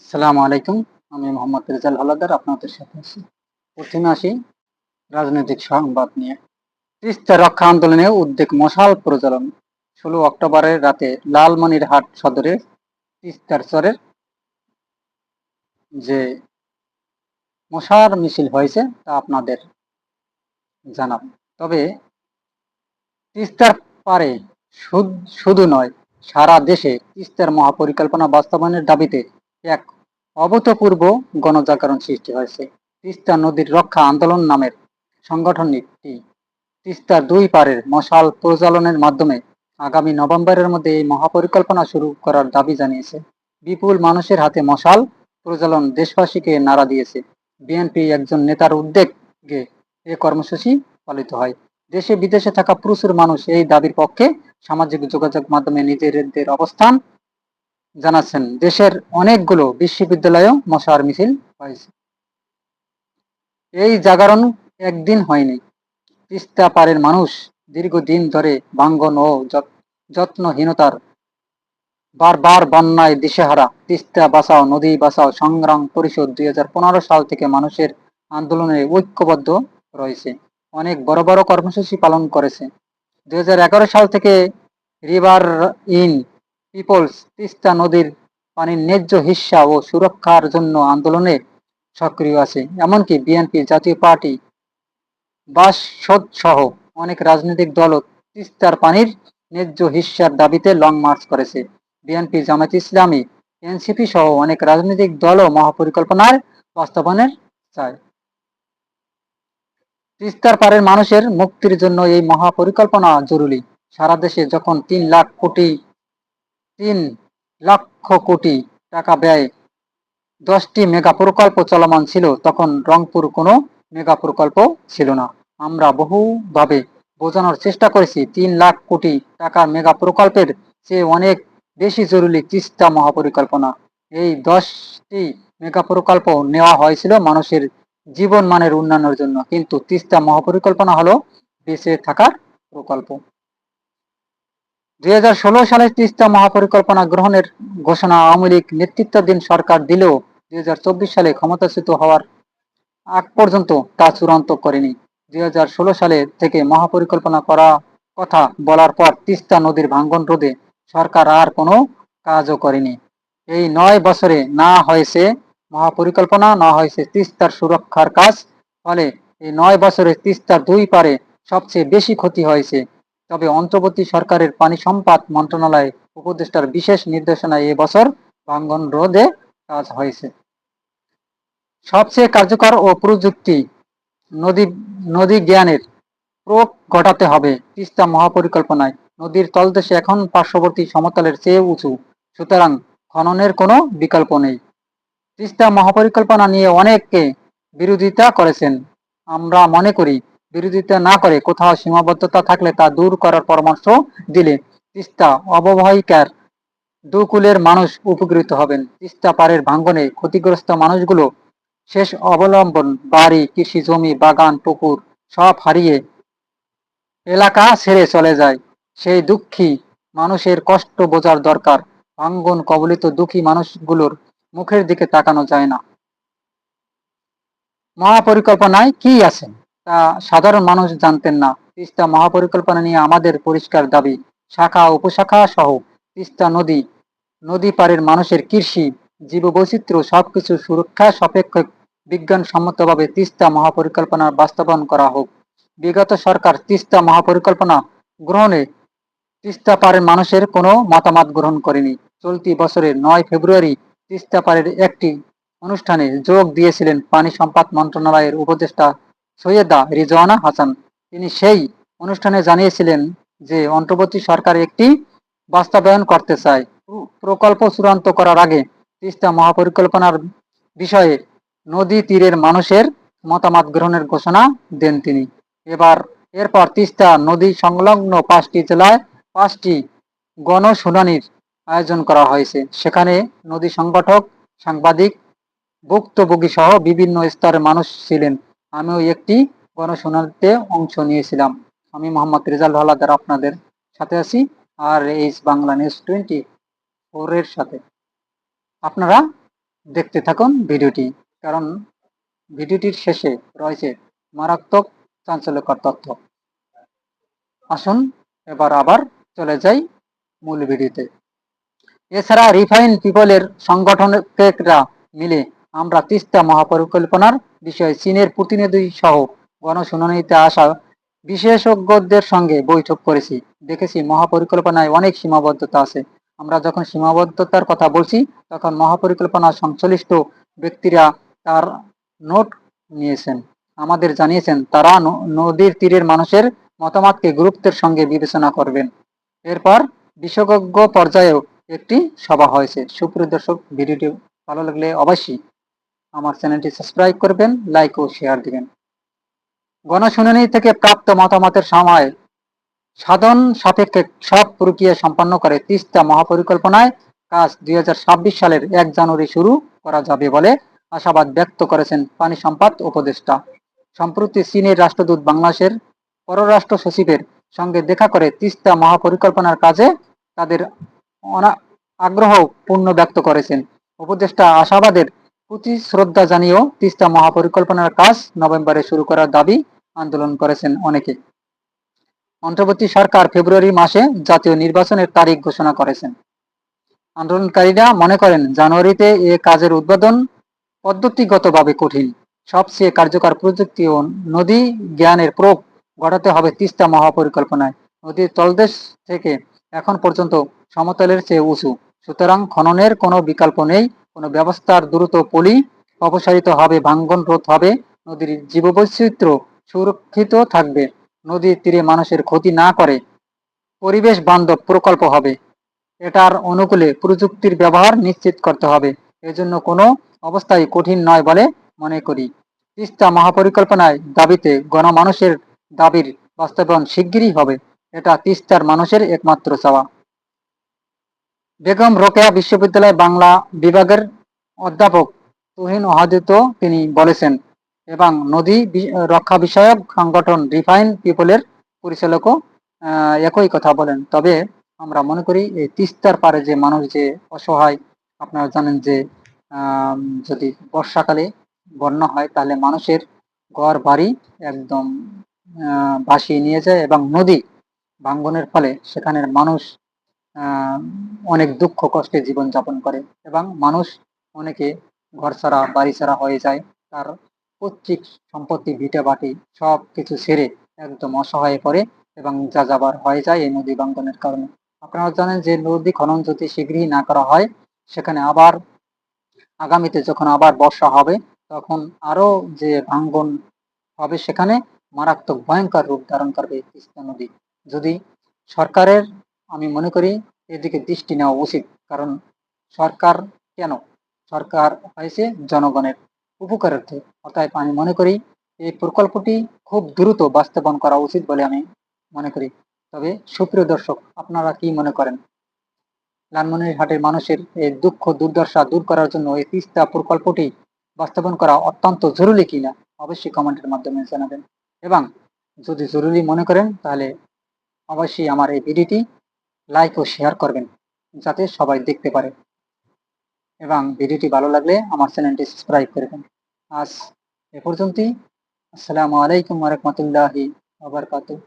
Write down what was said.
আসসালামু আলাইকুম, আমি মোহাম্মদ রেজাল হালাদার, আপনাদের সাথে আছি। প্রথমে আসি রাজনৈতিক সংবাদ নিয়ে। তিস্তা রক্ষা আন্দোলনে উদ্বেগ মশাল প্রজ্বলন ষোলো অক্টোবরের রাতে লালমনিরহাট সদরে তিস্তার চরের যে মশার মিছিল হয়েছে, তা আপনাদের জানাব। তবে তিস্তার পারে শুধু নয়, সারা দেশে তিস্তার মহাপরিকল্পনা বাস্তবায়নের দাবিতে এক অভূতপূর্ব গণজাগরণ সৃষ্টি হয়েছে। তিস্তা নদীর রক্ষা আন্দোলন নামের সংগঠনটি তিস্তার দুই পারের মশাল প্রজ্বলনের মাধ্যমে আগামী নভেম্বরের মধ্যে এই মহাপরিকল্পনা শুরু করার দাবি জানিয়েছে। বিপুল মানুষের হাতে মশাল প্রজ্বলন দেশবাসীকে নাড়া দিয়েছে। বিএনপি একজন নেতার উদ্যোগে এ কর্মসূচি পালিত হয়। দেশে বিদেশে থাকা প্রচুর মানুষ এই দাবির পক্ষে সামাজিক যোগাযোগ মাধ্যমে নিজেদের অবস্থান জানাচ্ছেন, দেশের অনেকগুলো বিশ্ববিদ্যালয়েও মশার মিছিল হয়েছে। এই জাগরণ একদিন হয়নি। তিস্তা পারের মানুষ দীর্ঘদিন ধরে ভাঙ্গন ও যত- যত্নহীনতার বারবার বন্যায় দিশেহারা তিস্তা বাঁচাও, নদী বাঁচাও, সংগ্রাম পরিষদ দুই হাজার পনেরো সাল থেকে মানুষের আন্দোলনে ঐক্যবদ্ধ রয়েছে। অনেক বড় বড় কর্মসূচি পালন করেছে। দুই হাজার এগারো সাল থেকে রিভার ইন পিপলস তিস্তা নদীর পানির ন্যায্য হিস্সা ও সুরক্ষার জন্য আন্দোলনে সক্রিয় আছে। এমনকি বিএনপি জাতীয় পার্টি বাসদ সহ অনেক রাজনৈতিক দলও তিস্তার পানির ন্যায্য হিস্সার দাবিতে লং মার্চ করেছে। বিএনপি জামায়াত ইসলামী, এনসিপি সহ অনেক রাজনৈতিক দলও মহাপরিকল্পনার বাস্তবায়নের চায়। তিস্তার পারের মানুষের মুক্তির জন্য এই মহাপরিকল্পনা জরুরি। সারা দেশে যখন তিন লাখ কোটি তিন লক্ষ কোটি টাকা ব্যয় দশটি মেগা প্রকল্প চলমান ছিল, তখন রংপুর কোনো মেগা প্রকল্প ছিল না। আমরা বহুভাবে বোঝানোর চেষ্টা করেছি, তিন লাখ কোটি টাকার মেগা প্রকল্পের চেয়ে অনেক বেশি জরুরি তিস্তা মহাপরিকল্পনা। এই দশটি মেগা প্রকল্প নেওয়া হয়েছিল মানুষের জীবন মানের উন্নয়নের জন্য, কিন্তু তিস্তা মহাপরিকল্পনা হলো বেঁচে থাকার প্রকল্প। দুই হাজার ষোলো সালে তিস্তা মহাপরিকল্পনা গ্রহণের ঘোষণা আওয়ামী লীগ নেতৃত্বাধীন সরকার দিলেও দুই হাজার চব্বিশ সালে ক্ষমতাচ্যুত হওয়ার আগ পর্যন্ত তা চূড়ান্ত করেনি। দুই সালে থেকে মহাপরিকল্পনা করা কথা বলার পর তিস্তা নদীর ভাঙ্গন রোধে সরকার আর কোনো কাজও করেনি। এই নয় বছরে না হয়েছে মহাপরিকল্পনা, না হয়েছে তিস্তার সুরক্ষার কাজ, ফলে এই নয় বছরে তিস্তার দুই পারে সবচেয়ে বেশি ক্ষতি হয়েছে তবে অন্তর্বর্তী সরকারের পানি সম্পদ মন্ত্রণালয় উপদেষ্টার বিশেষ নির্দেশনায় এবছর ভাঙ্গন রোধে কাজ হয়েছে। সবচেয়ে কার্যকর ও প্রযুক্তি নদী নদী জ্ঞানের প্রয়োগ ঘটাতে হবে তিস্তা মহাপরিকল্পনায়। নদীর তলদেশে এখন পার্শ্ববর্তী সমতলের চেয়ে উঁচু। সুতরাং খননের কোনো বিকল্প নেই। তিস্তা মহাপরিকল্পনা নিয়ে অনেককে বিরোধিতা করেছেন। আমরা মনে করি বিরোধিতা না করে কোথাও সীমাবদ্ধতা থাকলে তা দূর করার পরামর্শ দিলে তিস্তা অববাহিকার দুকুলের মানুষ উপকৃত হবেন। তিস্তা পাড়ের ভাঙ্গনে ক্ষতিগ্রস্ত মানুষগুলো শেষ অবলম্বন, বাড়ি, কৃষি জমি, বাগান, পুকুর সব হারিয়ে এলাকা ছেড়ে চলে যায়। সেই দুঃখী মানুষের কষ্ট বোঝার দরকার। ভাঙ্গন কবলিত দুঃখী মানুষগুলোর মুখের দিকে তাকানো যায় না। মহাপরিকল্পনায় কি আছে? তা সাধারণ মানুষ জানতেন না। তিস্তা মহাপরিকল্পনা নিয়ে আমাদের পরিষ্কার দাবি, শাখা উপশাখা সহ তিস্তা নদী নদী পাড়ের মানুষের কৃষি, জীববৈচিত্র্য সবকিছু সুরক্ষা সাপেক্ষ বিজ্ঞানসম্মতভাবে তিস্তা মহাপরিকল্পনা বাস্তবায়ন করা হোক। বিগত সরকার তিস্তা মহাপরিকল্পনা গ্রহণে তিস্তা পাড়ের মানুষের কোনো মতামত গ্রহণ করেনি। চলতি বছরের নয় ফেব্রুয়ারি তিস্তা পাড়ের একটি অনুষ্ঠানে যোগ দিয়েছিলেন পানি সম্পদ মন্ত্রণালয়ের উপদেষ্টা সৈয়দা রিজওয়ানা হাসান। তিনি সেই অনুষ্ঠানে জানিয়েছিলেন যে, অন্তর্বর্তী সরকার একটি বাস্তবায়ন করতে চায়। প্রকল্প চূড়ান্ত করার আগে তিস্তা মহাপরিকল্পনার বিষয়ে নদী তীরের মানুষের মতামত গ্রহণের ঘোষণা দেন তিনি। এবার, এরপর তিস্তা নদী সংলগ্ন পাঁচটি জেলায় পাঁচটি গণশুনানির আয়োজন করা হয়েছে। সেখানে নদী সংগঠক, সাংবাদিক ভুক্তভোগী সহ বিভিন্ন স্তরের মানুষ ছিলেন। আমিও একটি গণশুনানিতে অংশ নিয়েছিলাম। আমি মোহাম্মদ রেজাল হালাদার আপনাদের সাথে আছি আর এইচ বাংলা নিউজ টোয়েন্টি ফোরের সাথে। আপনারা দেখতে থাকুন ভিডিওটি, কারণ ভিডিওটির শেষে রয়েছে মারাত্মক চাঞ্চল্যকর তথ্য। আসুন, এবার আবার চলে যাই মূল ভিডিওতে। এছাড়া রিফাইন পিপলের সংগঠনকেরা মিলে আমরা তিস্তা মহাপরিকল্পনার বিষয়ে চীনের প্রতিনিধি সহ গণশুনানিতে আসা বিশেষজ্ঞদের সঙ্গে বৈঠক করেছি। দেখেছি মহাপরিকল্পনায় অনেক সীমাবদ্ধতা আছে। আমরা যখন সীমাবদ্ধতার কথা বলছি, তখন মহাপরিকল্পনা সংশ্লিষ্ট ব্যক্তিরা তার নোট নিয়েছেন। আমাদের জানিয়েছেন, তারা নদীর তীরের মানুষের মতামতকে গুরুত্বের সঙ্গে বিবেচনা করবেন। এরপর বিশেষজ্ঞ পর্যায়েও একটি সভা হয়েছে। সুপ্রিয় দর্শক, ভিডিওটি ভালো লাগলে অবশ্যই আমার চ্যানেলটি সাবস্ক্রাইব করবেন লাইক ও শেয়ার দিবেন। গণশুনানি থেকে প্রাপ্ত মতামতের সময় সাধন সাপেক্ষে সব প্রক্রিয়া সম্পন্ন করে তিস্তা মহাপরিকল্পনায় কাজ দুই হাজার ছাব্বিশ সালের এক জানুয়ারি শুরু করা যাবে বলে আশাবাদ ব্যক্ত করেছেন পানি সম্পদ উপদেষ্টা। সম্প্রতি চীনের রাষ্ট্রদূত বাংলাদেশের পররাষ্ট্র সচিবের সঙ্গে দেখা করে তিস্তা মহাপরিকল্পনার কাজে তাদের আগ্রহ পূর্ণ ব্যক্ত করেছেন। উপদেষ্টা আশাবাদের প্রতি শ্রদ্ধা জানিয়েও তিস্তা মহাপরিকল্পনার কাজ নভেম্বরে শুরু করার দাবি আন্দোলন করেছেন অনেকে। অন্তর্বর্তী সরকার ফেব্রুয়ারি মাসে জাতীয় নির্বাচনের তারিখ ঘোষণা করেছেন। আন্দোলনকারীরা মনে করেন জানুয়ারিতে এ কাজের উদ্বোধন পদ্ধতিগতভাবে কঠিন। সবচেয়ে কার্যকর প্রযুক্তি ও নদী জ্ঞানের প্রয়োগ ঘটাতে হবে তিস্তা মহাপরিকল্পনায়। নদীর তলদেশ থেকে এখন পর্যন্ত সমতলের চেয়ে উঁচু। সুতরাং খননের কোনো বিকল্প নেই। কোনো ব্যবস্থার দ্রুত পলি অপসারিত হবে, ভাঙ্গন রোধ হবে, নদীর জীববৈচিত্র্য সুরক্ষিত থাকবে, নদীর তীরে মানুষের ক্ষতি না করে পরিবেশ বান্ধব প্রকল্প হবে। এটার অনুকূলে প্রযুক্তির ব্যবহার নিশ্চিত করতে হবে। এজন্য কোনো অবস্থায় কঠিন নয় বলে মনে করি। তিস্তা মহাপরিকল্পনায় দাবিতে গণমানুষের দাবির বাস্তবায়ন শিগগিরই হবে। এটা তিস্তার মানুষের একমাত্র চাওয়া। বেগম রোকেয়া বিশ্ববিদ্যালয় বাংলা বিভাগের অধ্যাপক তুহিন ওহাদিত তিনি বলেছেন, এবং নদী রক্ষা বিষয়ক সংগঠন রিফাইন পিপলের পরিচালকও একই কথা বলেন। তবে আমরা মনে করি এই তিস্তার পারে যে মানুষ যে অসহায়, আপনারা জানেন যে যদি বর্ষাকালে বন্যা হয় তাহলে মানুষের ঘর বাড়ি একদম ভাসিয়ে নিয়ে যায় এবং নদী ভাঙ্গনের ফলে সেখানের মানুষ অনেক দুঃখ কষ্টে জীবন যাপন করে এবং মানুষ অনেকে ঘর ছাড়া বাড়ি ছাড়া হয়ে যায়। তার পৈতৃক সম্পত্তি, ভিটে বাটি সব কিছু ছেড়ে একদম অসহায় পড়ে এবং যা যাবার হয়ে যায় এই নদী ভাঙ্গনের কারণে। আপনারা জানেন যে নদী খনন যদি শীঘ্রই না করা হয়, সেখানে আবার আগামীতে যখন আবার বর্ষা হবে, তখন আরও যে ভাঙ্গন হবে সেখানে মারাত্মক ভয়ঙ্কর রূপ ধারণ করবে তিস্তা নদী। যদি সরকারের আমি মনে করি এদিকে দৃষ্টি নেওয়া উচিত, কারণ সরকার কেন? সরকার হয়েছে জনগণের উপকারার্থে। অতএব আমি মনে করি এই প্রকল্পটি খুব দ্রুত বাস্তবায়ন করা উচিত বলে আমি মনে করি। তবে সুপ্রিয় দর্শক, আপনারা কি মনে করেন? লালমনিরহাটের মানুষের এই দুঃখ, দুর্দশা দূর করার জন্য এই তিস্তা প্রকল্পটি বাস্তবায়ন করা অত্যন্ত জরুরি কিনা, অবশ্যই কমেন্টের মাধ্যমে জানাবেন। এবং যদি জরুরি মনে করেন, তাহলে অবশ্যই আমার এই ভিডিওটি লাইক ও শেয়ার করবেন, যাতে সবাই দেখতে পারে। এবং ভিডিওটি ভালো লাগলে আমার চ্যানেলটি সাবস্ক্রাইব করবেন আজ এ পর্যন্তই। আসসালামু আলাইকুম রহমতুল্লাহি আবরকাতুহ